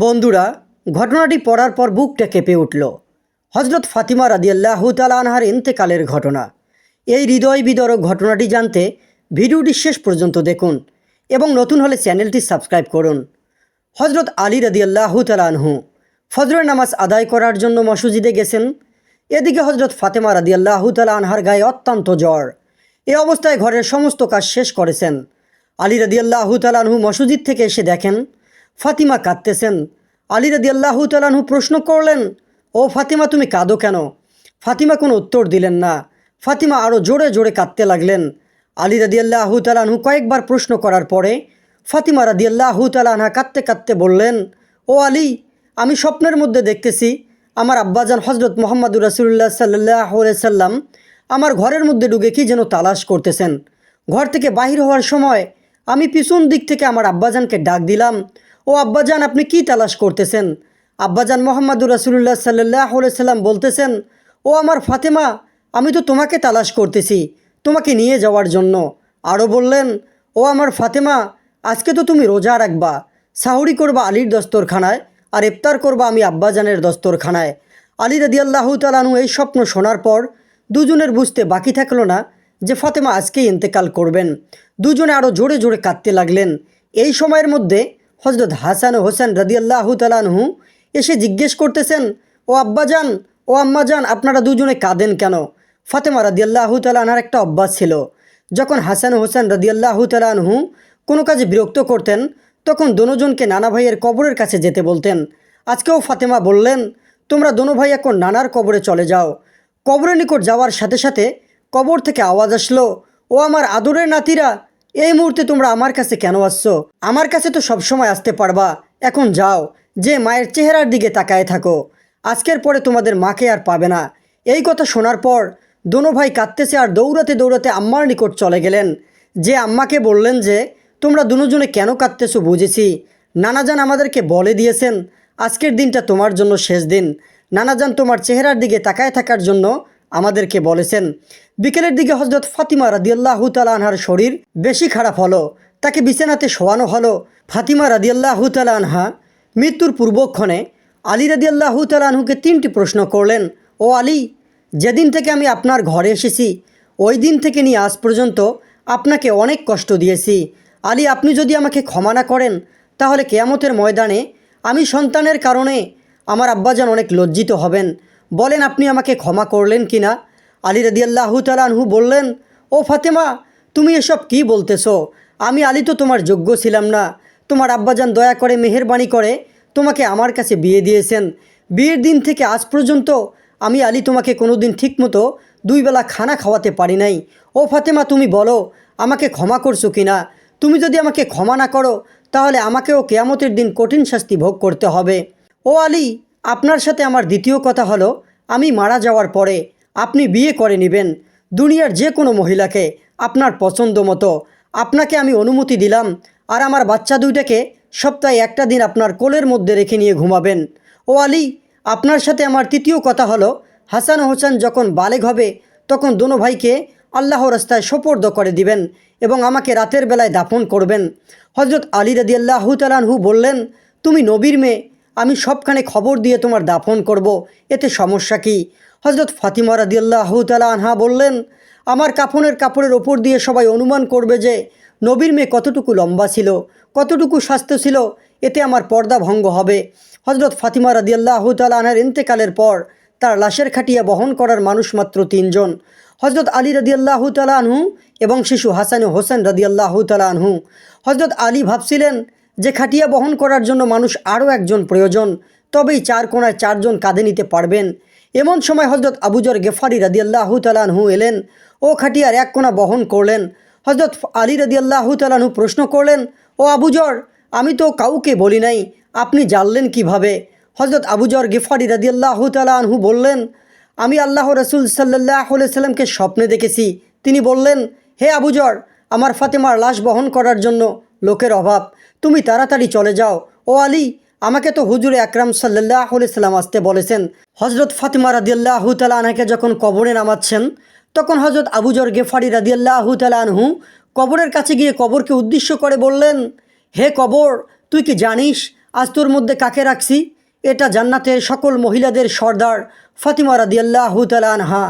বন্ধুরা, ঘটনাটি পড়ার পর বুকটা কেঁপে উঠল। হজরত ফাতিমা রাদিয়াল্লাহ তালা আনহার ইন্তেকালের ঘটনা। এই হৃদয় বিদরক ঘটনাটি জানতে ভিডিওটি শেষ পর্যন্ত দেখুন এবং নতুন হলে চ্যানেলটি সাবস্ক্রাইব করুন। হজরত আলী রাদিয়াল্লাহু তালা আনহু ফজরের নামাজ আদায় করার জন্য মসজিদে গেছেন। এদিকে হজরত ফাতেমা রাদিয়াল্লাহু তালা আনহার গায়ে অত্যন্ত জ্বর। এ অবস্থায় ঘরের সমস্ত কাজ শেষ করেছেন। আলী রাদিয়াল্লাহু তালানহু মসজিদ থেকে এসে দেখেন ফাতিমা কাঁদতেছেন। আলী রাদিয়াল্লাহু তালানহু প্রশ্ন করলেন, ও ফাতিমা, তুমি কাঁদো কেন? ফাতিমা কোনো উত্তর দিলেন না। ফাতিমা আরও জোরে জোরে কাঁদতে লাগলেন। আলী রাদিয়াল্লাহু তালানহু কয়েকবার প্রশ্ন করার পরে ফাতিমা রাদিয়াল্লাহু তালানহা কাঁদতে কাঁদতে বললেন, ও আলী, আমি স্বপ্নের মধ্যে দেখতেছি, আমার আব্বাজান হজরত মোহাম্মদুর রাসুল্লাহ সাল্লাহ সাল্লাম আমার ঘরের মধ্যে ঢুকে কি যেন তালাশ করতেছেন। ঘর থেকে বাহির হওয়ার সময় আমি পিছন দিক থেকে আমার আব্বাজানকে ডাক দিলাম ও আব্বাজান, আপনি কি তালাশ করতেছেন? আব্বাজান মোহাম্মদুর রাসুল্লাহ সাল্লাহ সাল্লাম বলতেছেন, ও আমার ফাতেমা, আমি তো তোমাকে তালাশ করতেছি, তোমাকে নিয়ে যাওয়ার জন্য। আরও বললেন, ও আমার ফাতেমা, আজকে তো তুমি রোজা রাখবা, সাহুরি করবা আলীর দস্তরখানায় আর ইফতার করবা আমি আব্বাজানের দস্তরখানায়। আলী রাদিয়াল্লাহু তালানু এই স্বপ্ন শোনার পর দুজনের বুঝতে বাকি থাকল না যে ফাতেমা আজকেই ইন্তেকাল করবেন। দুজনে আরও জোরে জোরে কাঁদতে লাগলেন। এই সময়ের মধ্যে হজরত হাসান হোসেন রাদিয়াল্লাহু তালানহু এসে জিজ্ঞেস করতেছেন, ও আব্বাজান ও আম্মাজান আপনারা দুজনে কাঁদেন কেন? ফাতেমা রাদিয়াল্লাহু তালানহার একটা অভ্যাস ছিল। যখন হাসান হোসেন রাদিয়াল্লাহু তালানহু কোনো কাজে বিরক্ত করতেন, তখন দোনোজনকে নানা ভাইয়ের কবরের কাছে যেতে বলতেন। আজকেও ফাতেমা বললেন, তোমরা দোনো ভাই এখন নানার কবরে চলে যাও। কবরের নিকট যাওয়ার সাথে সাথে কবর থেকে আওয়াজ আসলো, ও আমার আদরের নাতিরা এই মুহূর্তে তোমরা আমার কাছে কেন আসছো? আমার কাছে তো সবসময় আসতে পারবা। এখন যাও, যে মায়ের চেহারার দিকে তাকায় থাকো। আজকের পরে তোমাদের মাকে আর পাবে না। এই কথা শোনার পর দোনো ভাই কাঁদতেছে আর দৌড়াতে দৌড়াতে আম্মার নিকট চলে গেলেন। যে আম্মাকে বললেন যে, তোমরা দুজনে কেন কাঁদতেছো বুঝেছি। নানাজান আমাদেরকে বলে দিয়েছেন, আজকের দিনটা তোমার জন্য শেষ দিন। নানাজান তোমার চেহারার দিকে তাকায় থাকার জন্য আমাদেরকে বলেছেন, বিকেলের দিকে হজরত ফাতিমা রাদিয়াল্লাহু তালা আনহার শরীর বেশি খারাপ হলো, তাকে বিছানাতে শোয়ানো হলো। ফাতিমা রাদিয়াল্লাহু তালা আনহা মৃত্যুর পূর্বক্ষণে আলী রাদিয়াল্লাহু তালা আনহুকে তিনটি প্রশ্ন করলেন, ও আলী, যেদিন থেকে আমি আপনার ঘরে এসেছি, ওই দিন থেকে নিয়ে আজ পর্যন্ত আপনাকে অনেক কষ্ট দিয়েছি। আলী, আপনি যদি আমাকে ক্ষমা না করেন, তাহলে কেয়ামতের ময়দানে আমি সন্তানের কারণে আমার আব্বাজান অনেক লজ্জিত হবেন। বলেন, আপনি আমাকে ক্ষমা করলেন কি না আলী রদিয়াল্লাহু তালানহু বললেন, ও ফাতেমা, তুমি এসব কি বলতেছো? আমি আলী তো তোমার যোগ্য ছিলাম না। তোমার আব্বাজান দয়া করে, মেহেরবানি করে তোমাকে আমার কাছে বিয়ে দিয়েছেন। বিয়ের দিন থেকে আজ পর্যন্ত আমি আলী তোমাকে কোনো দিন ঠিকমতো দুই বেলা খানা খাওয়াতে পারি নাই। ও ফাতেমা, তুমি বলো, আমাকে ক্ষমা করছ কি না তুমি যদি আমাকে ক্ষমা না করো, তাহলে আমাকেও কেয়ামতের দিন কঠিন শাস্তি ভোগ করতে হবে। ও আলী আপনার সাথে আমার দ্বিতীয় কথা হলো, আমি মারা যাওয়ার পরে আপনি বিয়ে করে নেবেন। দুনিয়ার যে কোনো মহিলাকে আপনার পছন্দ মতো। আপনাকে আমি অনুমতি দিলাম আর আমার বাচ্চা দুইটাকে সপ্তাহে একটা দিন আপনার কোলের মধ্যে রেখে নিয়ে ঘুমাবেন। ও আলী, আপনার সাথে আমার তৃতীয় কথা হলো, হাসান হোসেন যখন বালেগ হবে, তখন দোনো ভাইকে আল্লাহ রাস্তায় সোপর্দ করে দিবেন এবং আমাকে রাতের বেলায় দাফন করবেন। হজরত আলী রদি আল্লাহ তালানহু বললেন, তুমি নবীর মেয়ে আমি সবখানে খবর দিয়ে তোমার দাফন করব। এতে সমস্যা কি? হজরত ফাতিমা রাদি আল্লাহ তালা আনহা বললেন, আমার কাফনের কাপড়ের ওপর দিয়ে সবাই অনুমান করবে যে নবীর মেয়ে কতটুকু লম্বা ছিল, কতটুকু স্বাস্থ্য ছিল, এতে আমার পর্দা ভঙ্গ হবে। হজরত ফাতিমা রাদি আল্লাহ তালা আনহার ইন্তেকালের পর তার লাশের খাটিয়া বহন করার মানুষ মাত্র তিনজন। হজরত আলী রদিয়াল্লাহু তালাহু এবং শিশু হাসান হোসেন রদিয়াল্লাহু তালাহু হজরত আলী ভাবছিলেন যে খাটিয়া বহন করার জন্য মানুষ আরও একজন প্রয়োজন, তবেই চার কোনায় চারজন কাঁধে নিতে পারবেন। এমন সময় হজরত আবুজর গেফারি রদিয়াল্লাহু তালাহু এলেন ও খাটিয়ার এক কোনা বহন করলেন। হজরত আলী রদিয়াল্লাহু তালাহু প্রশ্ন করলেন, ও আবুজর আমি তো কাউকে বলি নাই, আপনি জানলেন কীভাবে? হজরত আবুজর গেফারি রদিয়াল্লাহু তালাহু বললেন, আমি আল্লাহ রসুল সাল্লাহ সাল্লামকে স্বপ্নে দেখেছি। তিনি বললেন, হে আবুজর আমার ফাতেমার লাশ বহন করার জন্য লোকের অভাব। তুমি তাড়াতাড়ি চলে যাও। ও আলী, আমাকে তো হুজুরে আকরাম সাল্লাহ সাল্লাম আসতে বলেছেন। হজরত ফাতিমা রাদিয়াল্লাহু তালা আনহাকে যখন কবরে নামাচ্ছেন, তখন হজরত আবুজর গেফারি রাদিয়াল্লাহু তালা আনহু কবরের কাছে গিয়ে কবরকে উদ্দেশ্য করে বললেন, হে কবর, তুই কি জানিস, আজ তোর মধ্যে কাকে রাখছি? এটা জান্নাতের সকল মহিলাদের সর্দার ফাতিমা রাদিয়াল্লাহু তালা আনহা।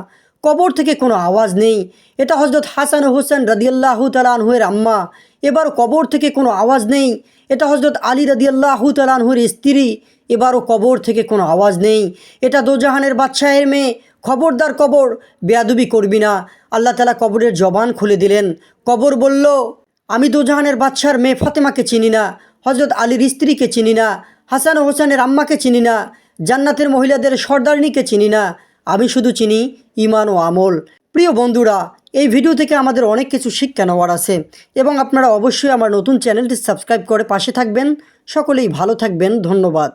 কবর থেকে কোনো আওয়াজ নেই। এটা হজরত হাসান হোসেন রাদিয়াল্লাহু তালা আনহুয়ের আম্মা। এবার কবর থেকে কোনো আওয়াজ নেই। এটা হজরত আলী রাদিয়াল্লাহু তালা আনহুর স্ত্রী, এবারও কবর থেকে কোনো আওয়াজ নেই। এটা দোজাহানের বাদশাহের মেয়ে, খবরদার কবর, বেয়াদুবি করবি না। আল্লাহ তালা কবরের জবান খুলে দিলেন। কবর বলল, আমি দোজাহানের বাদশার মেয়ে ফাতেমাকে চিনি না হজরত আলীর স্ত্রীকে চিনি না, হাসান হোসেনের আম্মাকে চিনি না, জান্নাতের মহিলাদের সর্দারনিকে চিনি না। আমি শুধু চিনি ইমান ও আমল। প্রিয় বন্ধুরা, এই ভিডিও থেকে আমাদের অনেক কিছু শিক্ষা নেওয়ার আছে এবং আপনারা অবশ্যই আমার নতুন চ্যানেলটি সাবস্ক্রাইব করে পাশে থাকবেন। সকলেই ভালো থাকবেন, ধন্যবাদ।